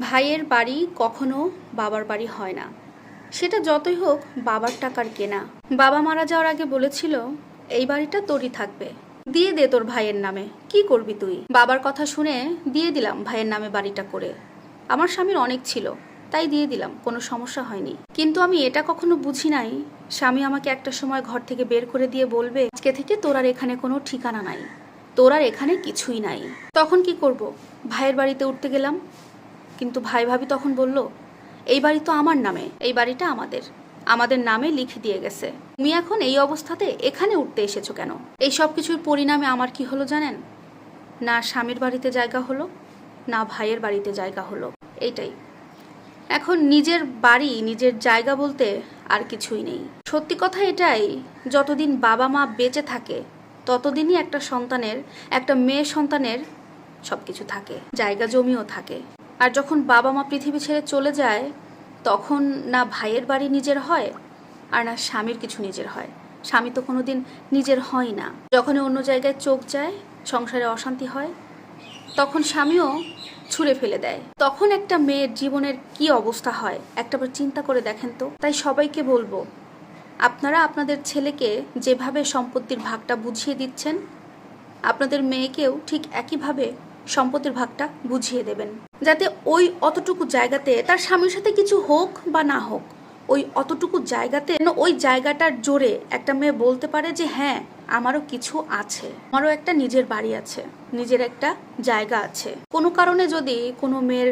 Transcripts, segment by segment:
ভাইয়ের বাড়ি কখনো বাবার বাড়ি হয় না। সেটা যতই হোক, বাবার টাকার কেনা। বাবা মারা যাওয়ার আগে বলেছিল, এই বাড়িটা তোরই থাকবে। দিয়ে দে তোর ভাইয়ের নামে। কি করবি তুই? বাবার কথা শুনে দিয়ে দিলাম ভাইয়ের নামে বাড়িটা করে। আমার স্বামীর অনেক ছিল, তাই দিয়ে দিলাম, কোনো সমস্যা হয়নি। কিন্তু আমি এটা কখনো বুঝি নাই। স্বামী আমাকে একটা সময় ঘর থেকে বের করে দিয়ে বলবে, আজকে থেকে তোর আর এখানে কোনো ঠিকানা নাই। তোর আর এখানে কিছুই নাই। তখন কি করব? ভাইয়ের বাড়িতে উঠতে গেলাম। কিন্তু ভাই ভাবি তখন বলল, এই বাড়ি তো আমার নামে, এই বাড়িটা আমাদের। আমাদের নামে লিখে দিয়ে গেছে। তুমি এখন এই অবস্থাতে এখানে উঠতে এসেছ কেন? এই সব কিছুর পরিণামে আমার কি হলো জানেন? না স্বামীর বাড়িতে জায়গা হলো, না ভাইয়ের বাড়িতে জায়গা হলো। এইটাই। এখন নিজের বাড়ি, নিজের জায়গা বলতে আর কিছুই নেই। সত্যি কথা এটাই, যতদিন বাবা মা বেঁচে থাকে, ততদিনই একটা সন্তানের, একটা মেয়ে সন্তানের সব কিছু থাকে। জায়গা জমিও থাকে। আর যখন বাবা মা পৃথিবী ছেড়ে চলে যায়, তখন না ভাইয়ের বাড়ি নিজের হয়, আর না স্বামীর কিছু নিজের হয়। স্বামী তো কোনোদিন নিজের হয় না। যখন অন্য জায়গায় চোখ যায়, সংসারে অশান্তি হয়, তখন স্বামীও ছুঁড়ে ফেলে দেয়। তখন একটা মেয়ের জীবনের কি অবস্থা হয় একটাবার চিন্তা করে দেখেন তো। তাই সবাইকে বলব, আপনারা আপনাদের ছেলেকে যেভাবে সম্পত্তির ভাগটা বুঝিয়ে দিচ্ছেন, আপনাদের মেয়েকেও ঠিক একইভাবে সম্পত্তির ভাগটা বুঝিয়ে দেবেন। যাতে ওই অতটুকু জায়গাতে তার স্বামীর সাথে কিছু হোক বা না হোক, ওই অতটুকু জায়গাতে ওই জায়গাটার জোরে একটা মেয়ে বলতে পারে যে হ্যাঁ আমারও কিছু আছে, আমারও একটা নিজের বাড়ি আছে, নিজের একটা জায়গা আছে। কোনো কারণে যদি কোনো মেয়ের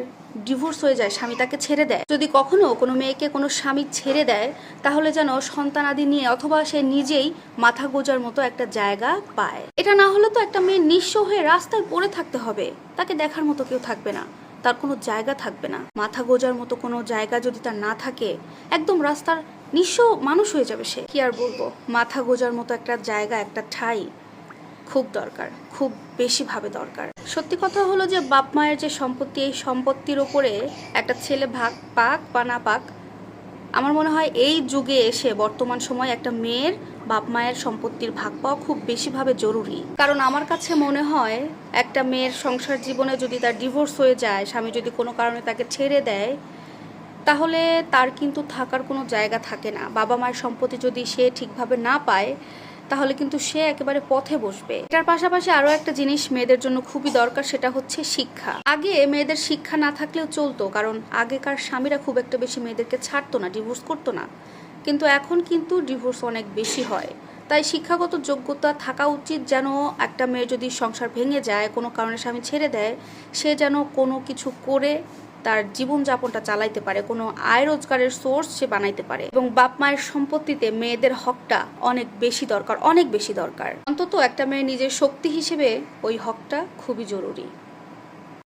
ডিভোর্স হয়ে যায়, স্বামী তাকে ছেড়ে দেয়, যদি কখনো কোনো মেয়েকে কোনো স্বামী ছেড়ে দেয়, তাহলে যেন সন্তানাদি নিয়ে অথবা সে নিজেই মাথা গোজার মতো একটা জায়গা পায়। এটা না হলে তো একটা মেয়ে নিঃস্ব হয়ে রাস্তায় পড়ে থাকতে হবে, তাকে দেখার মতো কেউ থাকবে না। তার কোনো জায়গা থাকবে না। মাথা গোজার মতো কোনো জায়গা যদি তার না থাকে, একদম রাস্তার নিঃস্ব মানুষ হয়ে যাবে সে। কি আর বলব? মাথা গোজার মতো একটা জায়গা, একটা ঠাই খুব দরকার, খুব বেশিভাবে দরকার। সত্যি কথা হলো যে, বাপ মায়ের যে সম্পত্তি, এই সম্পত্তির ওপরে একটা ছেলে ভাগ, পাক বা না পাক আমার মনে হয় এই যুগে এসে বর্তমান সময় একটা মেয়ের বাপ মায়ের সম্পত্তির ভাগ পাওয়া খুব বেশিভাবে জরুরি। কারণ আমার কাছে মনে হয় একটা মেয়ের সংসার জীবনে যদি তার ডিভোর্স হয়ে যায়, স্বামী যদি কোনো কারণে তাকে ছেড়ে দেয়, তাহলে তার কিন্তু থাকার কোনো জায়গা থাকে না। বাবা মায়ের সম্পত্তি যদি সে ঠিকভাবে না পায় তাহলে কিন্তু সে একেবারে পথে বসবে। এটার পাশাপাশি আরও একটা জিনিস মেয়েদের জন্য খুবই দরকার, সেটা হচ্ছে শিক্ষা। আগে মেয়েদের শিক্ষা না থাকলেও চলতো, কারণ আগেকার স্বামীরা খুব একটা বেশি মেয়েদেরকে ছাড়তো না, ডিভোর্স করতো না। কিন্তু এখন কিন্তু ডিভোর্স অনেক বেশি হয়। তাই শিক্ষাগত যোগ্যতা থাকা উচিত যেন একটা মেয়ে যদি সংসার ভেঙে যায়, কোনো কারণে স্বামী ছেড়ে দেয়, সে যেন কোনো কিছু করে তার জীবনযাপনটা চালাইতে পারে, কোনো আয় রোজগারের সোর্স সে বানাইতে পারে। এবং বাপ মায়ের সম্পত্তিতে মেয়েদের হকটা অনেক বেশি দরকার, অনেক বেশি দরকার। অন্তত একটা মেয়ে নিজের শক্তি হিসেবে ওই হকটা খুবই জরুরি।